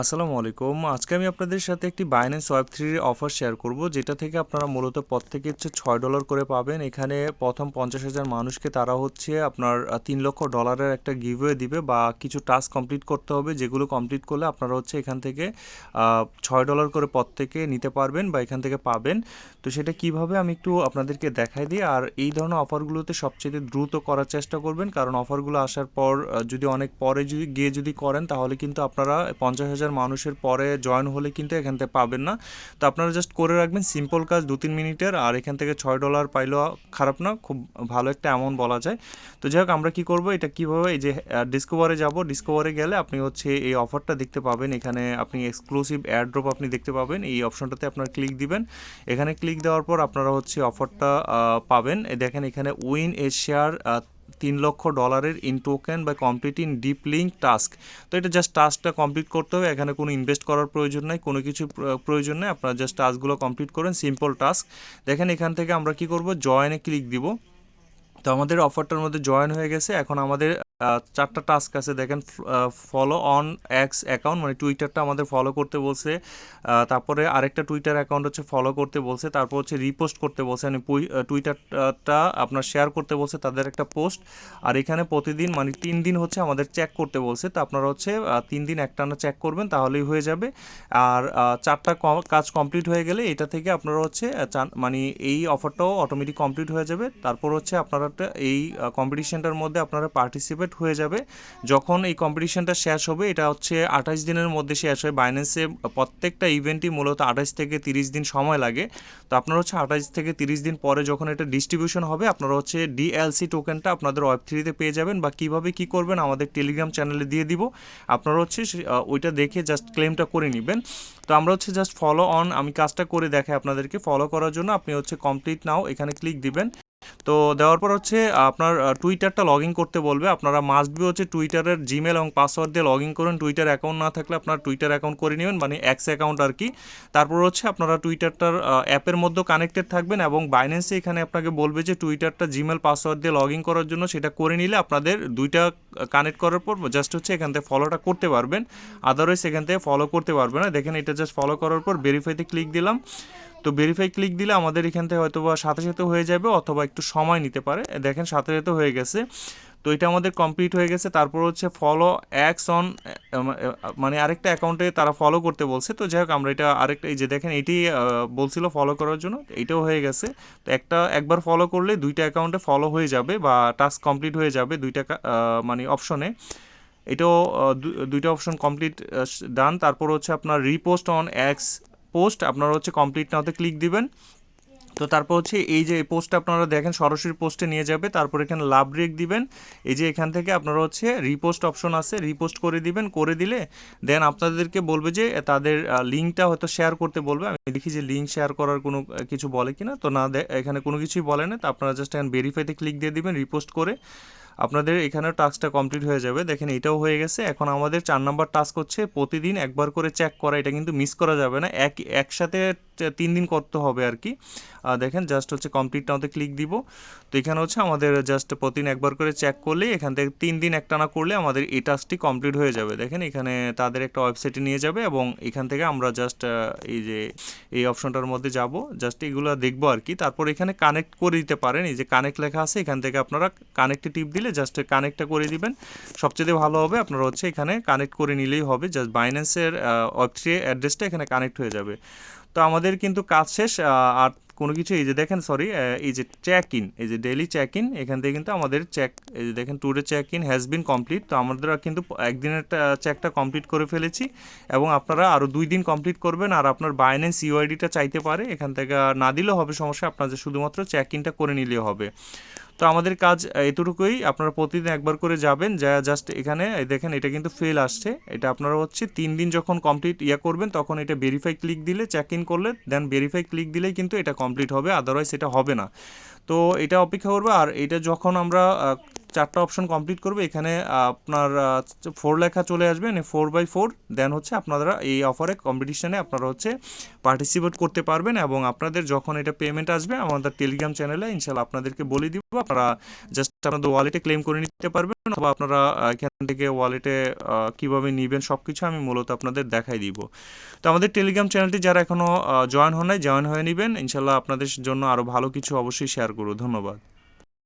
আসসালামু আলাইকুম। আজকে আমি আপনাদের সাথে একটি বাইন্যান্স ওয়েব থ্রির অফার শেয়ার করব, যেটা থেকে আপনারা মূলত প্রত্যেকে হচ্ছে ছয় ডলার করে পাবেন। এখানে প্রথম পঞ্চাশ হাজার মানুষকে তারা হচ্ছে আপনার তিন লক্ষ ডলারের একটা গিভওয়ে দিবে বা কিছু টাস্ক কমপ্লিট করতে হবে, যেগুলো কমপ্লিট করলে আপনারা হচ্ছে এখান থেকে ছয় ডলার করে প্রত্যেকে নিতে পারবেন বা এখান থেকে পাবেন। তো সেটা কীভাবে আমি একটু আপনাদেরকে দেখাই দিই। আর এই ধরনের অফারগুলোতে সবচেয়ে দ্রুত করার চেষ্টা করবেন, কারণ অফারগুলো আসার পর যদি অনেক পরে যদি গিয়ে যদি করেন, তাহলে কিন্তু আপনারা পঞ্চাশ হাজার মানুষের পরে জয়েন হলে কিন্তু এখান থেকে পাবেন না। তো আপনারা জাস্ট করে রাখবেন সিম্পল কাজ দু তিন মিনিটের, আর এখান থেকে ছয় ডলার পাইলেও খারাপ না, খুব ভালো একটা অ্যামাউন্ট বলা যায়। তো যাই হোক, আমরা কি করব, এটা কীভাবে, এই যে ডিসকভারে যাব ডিসকভারে গেলে আপনি হচ্ছে এই অফারটা দেখতে পাবেন। এখানে আপনি এক্সক্লুসিভ এয়ারড্রপ আপনি দেখতে পাবেন। এই অপশনটাতে আপনার ক্লিক দিবেন। এখানে ক্লিক দেওয়ার পর আপনারা হচ্ছে অফারটা পাবেন। দেখেন এখানে উইন এশিয়ার তিন লক্ষ ডলারের ইন টোকেন বা complete in deep link task. তো এটা জাস্ট টাস্কটা কমপ্লিট করতে হবে, এখানে কোনো ইনভেস্ট করার প্রয়োজন নাই, কোনো কিছু প্র- প্রয়োজন নেই, আপনারা জাস্ট টাস্কগুলো কমপ্লিট করেন, সিম্পল টাস্ক। দেখেন এখান থেকে আমরা কি করব, জয়েনে ক্লিক দিব। তো আমাদের অফারটার মধ্যে জয়েন হয়ে গেছে, এখন আমাদের চারটা টাস্ক আছে। দেখেন ফলো অন এক্স অ্যাকাউন্ট মানে টুইটারটা আমাদের ফলো করতে বলছে। তারপরে আরেকটা টুইটার অ্যাকাউন্ট হচ্ছে ফলো করতে বলছে। তারপর হচ্ছে রিপোস্ট করতে বলছে। মানে টুইটারটা আপনার শেয়ার করতে বলছে তাদের একটা পোস্ট আর এখানে প্রতিদিন মানে তিন দিন হচ্ছে আমাদের চেক করতে বলছে। তো আপনারা হচ্ছে তিন দিন একটানা চেক করবেন, তাহলেই হয়ে যাবে। আর চারটা কাজ কমপ্লিট হয়ে গেলে এটা থেকে আপনারা হচ্ছে মানে এই অফারটাও অটোমেটিক কমপ্লিট হয়ে যাবে। তারপর হচ্ছে আপনারা এই কম্পিটিশনটার মধ্যে আপনারা পার্টিসিপেট হয়ে যাবে। যখন এই কম্পিটিশনটা শেষ হবে, এটা হচ্ছে আঠাশ দিনের মধ্যে শেষ হয়। বাইন্যান্সে প্রত্যেকটা ইভেন্টই মূলত আঠাশ থেকে তিরিশ দিন সময় লাগে। তো আপনারা হচ্ছে আঠাশ থেকে তিরিশ দিন পরে যখন এটা ডিস্ট্রিবিউশন হবে, আপনারা হচ্ছে ডিএলসি টোকেনটা আপনাদের ওয়েব থ্রিতে পেয়ে যাবেন বা কীভাবে কি করবেন আমাদের টেলিগ্রাম চ্যানেলে দিয়ে দিব। আপনারা হচ্ছে ওইটা দেখে জাস্ট ক্লেমটা করে নেবেন। তো আমরা হচ্ছে জাস্ট ফলো অন আমি কাজটা করে দেখাই আপনাদেরকে। ফলো করার জন্য আপনি হচ্ছে কমপ্লিট নাও এখানে ক্লিক দিবেন। তো দেওয়ার পর হচ্ছে আপনার টুইটারটা লগ ইন করতে বলবে। আপনারা মাস্ট বি হচ্ছে টুইটারের জিমেল এবং পাসওয়ার্ড দিয়ে লগ ইন করুন। টুইটার অ্যাকাউন্ট না থাকলে আপনার টুইটার অ্যাকাউন্ট করে নেবেন মানে এক্স অ্যাকাউন্ট আর কি। তারপর হচ্ছে আপনারা টুইটারটার অ্যাপের মধ্যেও কানেক্টেড থাকবেন এবং বাইন্যান্সে এখানে আপনাকে বলবে যে টুইটারটা জিমেল পাসওয়ার্ড দিয়ে লগ ইন করার জন্য সেটা করে নিলে আপনাদের দুইটা কানেক্ট করার পর জাস্ট হচ্ছে এখান থেকে ফলোটা করতে পারবেন। আদারওয়াইজ এখান থেকে ফলো করতে পারবেন না। দেখেন এটা জাস্ট ফলো করার পর ভেরিফাইতে ক্লিক দিলাম। তো ভেরিফাই ক্লিক দিলে আমাদের এখান থেকে হয়তো বা সাথে সাথে হয়ে যাবে অথবা একটু সময় নিতে পারে। দেখেন সাথে সাথে হয়ে গেছে। তো এটা আমাদের কমপ্লিট হয়ে গেছে। তারপর হচ্ছে ফলো অ্যাক্স অন মানে আরেকটা অ্যাকাউন্টে তারা ফলো করতে বলছে। তো যাই হোক, আমরা এটা আরেকটা, এই যে দেখেন, এটি বলছিল ফলো করার জন্য। এটাও হয়ে গেছে। তো একটা একবার ফলো করলে দুইটা অ্যাকাউন্টে ফলো হয়ে যাবে বা টাস্ক কমপ্লিট হয়ে যাবে দুইটা মানে অপশনে এটাও দুইটা অপশন কমপ্লিট ডান তারপর হচ্ছে আপনার রিপোস্ট অন এক্স পোস্ট, আপনারা হচ্ছে কমপ্লিট নাওতে ক্লিক দিবেন। তো তারপর হচ্ছে এই যে পোস্টটা আপনারা দেখেন, সরাসরি পোস্টে নিয়ে যাবে, তারপর এখানে লাভ ব্রেক দিবেন। এই যে এখান থেকে আপনারা হচ্ছে রিপোস্ট অপশন আছে রিপোস্ট করে দিবেন, করে দিলে দেন আপনাদেরকে বলবে যে তাদের লিঙ্কটা হয়তো শেয়ার করতে বলবে। আমি দেখি যে লিঙ্ক শেয়ার করার কোনো কিছু বলে কিনা, তো না এখানে কোনো কিছুই বলে না। তো আপনারা জাস্ট এখানে ভেরিফাইতে ক্লিক দিয়ে দিবেন রিপোস্ট করে। আপনাদের এখানে টাস্কটা কমপ্লিট হয়ে যাবে। দেখেন এটাও হয়ে গেছে। এখন আমাদের চার নাম্বার টাস্ক হচ্ছে প্রতিদিন একবার করে চেক করা। এটা কিন্তু মিস করা যাবে না। এক, একসাথে তিন দিন করতে হবে আর কি দেখেন জাস্ট হচ্ছে কমপ্লিট নাওতে ক্লিক দিব। তো এখানে হচ্ছে আমাদের জাস্ট প্রতিদিন একবার করে চেক করলে এখান থেকে তিন দিন একটানা করলে আমাদের এই টাস্কটি কমপ্লিট হয়ে যাবে। দেখেন এখানে তাদের একটা ওয়েবসাইটে নিয়ে যাবে এবং এখান থেকে আমরা জাস্ট এই যে, এই অপশনটার মধ্যে যাব। জাস্ট এগুলো দেখব আর কি তারপর এখানে কানেক্ট করে দিতে পারেন। এই যে কানেক্ট লেখা আছে, এখান থেকে আপনারা কানেক্টে টিপ দিলে জাস্ট কানেক্টটা করে দিবেন। সবচেয়ে ভালো হবে আপনারা হচ্ছে এখানে কানেক্ট করে নিলেই হবে জাস্ট বাইন্যান্সের ওয়েব থ্রি অ্যাড্রেসটা এখানে কানেক্ট হয়ে যাবে। তো আমাদের কিন্তু কাজ শেষ আর কোনো কিছু, এই যে দেখেন সরি এই যে চেক ইন এই যে ডেলি চেক ইন এখান থেকে কিন্তু আমাদের চেক এই যে দেখেন today check in has been complete তো আমাদের কিন্তু একদিনের চেকটা কমপ্লিট করে ফেলেছি এবং আপনারা আরও দুই দিন কমপ্লিট করবেন আর আপনার বাইন্যান্স ইউআইডিটা চাইতে পারে, এখান থেকে না দিলেও হবে সমস্যা আপনাদের শুধুমাত্র চেক ইনটা করে নিলেও হবে। তো আমাদের কাজ এতটুকুই, আপনারা প্রতিদিন একবার করে যাবেন, যা জাস্ট এখানে দেখেন, এটা কিন্তু ফেল আসছে, এটা আপনারা হচ্ছে তিন দিন যখন কমপ্লিট ইয়ে করবেন, তখন এটা ভেরিফাই ক্লিক দিলে চেক ইন করলে দেন ভেরিফাই ক্লিক দিলেই কিন্তু এটা কমপ্লিট হবে আদারওয়াইজ সেটা হবে না। তো এটা অপেক্ষা করবে, আর এটা যখন আমরা চারটা অপশন কমপ্লিট করবে, এখানে আপনার ফোর লেখা চলে আসবে মানে ফোর বাই ফোর দেন হচ্ছে আপনারা এই অফারে কম্পিটিশানে আপনারা হচ্ছে পার্টিসিপেট করতে পারবেন এবং আপনাদের যখন এটা পেমেন্ট আসবে, আমাদের টেলিগ্রাম চ্যানেলে ইনশাল্লাহ আপনাদেরকে বলে দিব, আপনারা জাস্ট আপনাদের ওয়ালেটে ক্লেম করে নিতে পারবেন, অথবা আপনারা এখান থেকে ওয়ালেটে কীভাবে নেবেন সব কিছু আমি মূলত আপনাদের দেখাই দিব। তো আমাদের টেলিগ্রাম চ্যানেলটি যারা এখনও জয়েন হন নাই জয়েন হয়ে নেবেন, ইনশাল্লাহ আপনাদের জন্য আরও ভালো কিছু অবশ্যই শেয়ার করব ধন্যবাদ।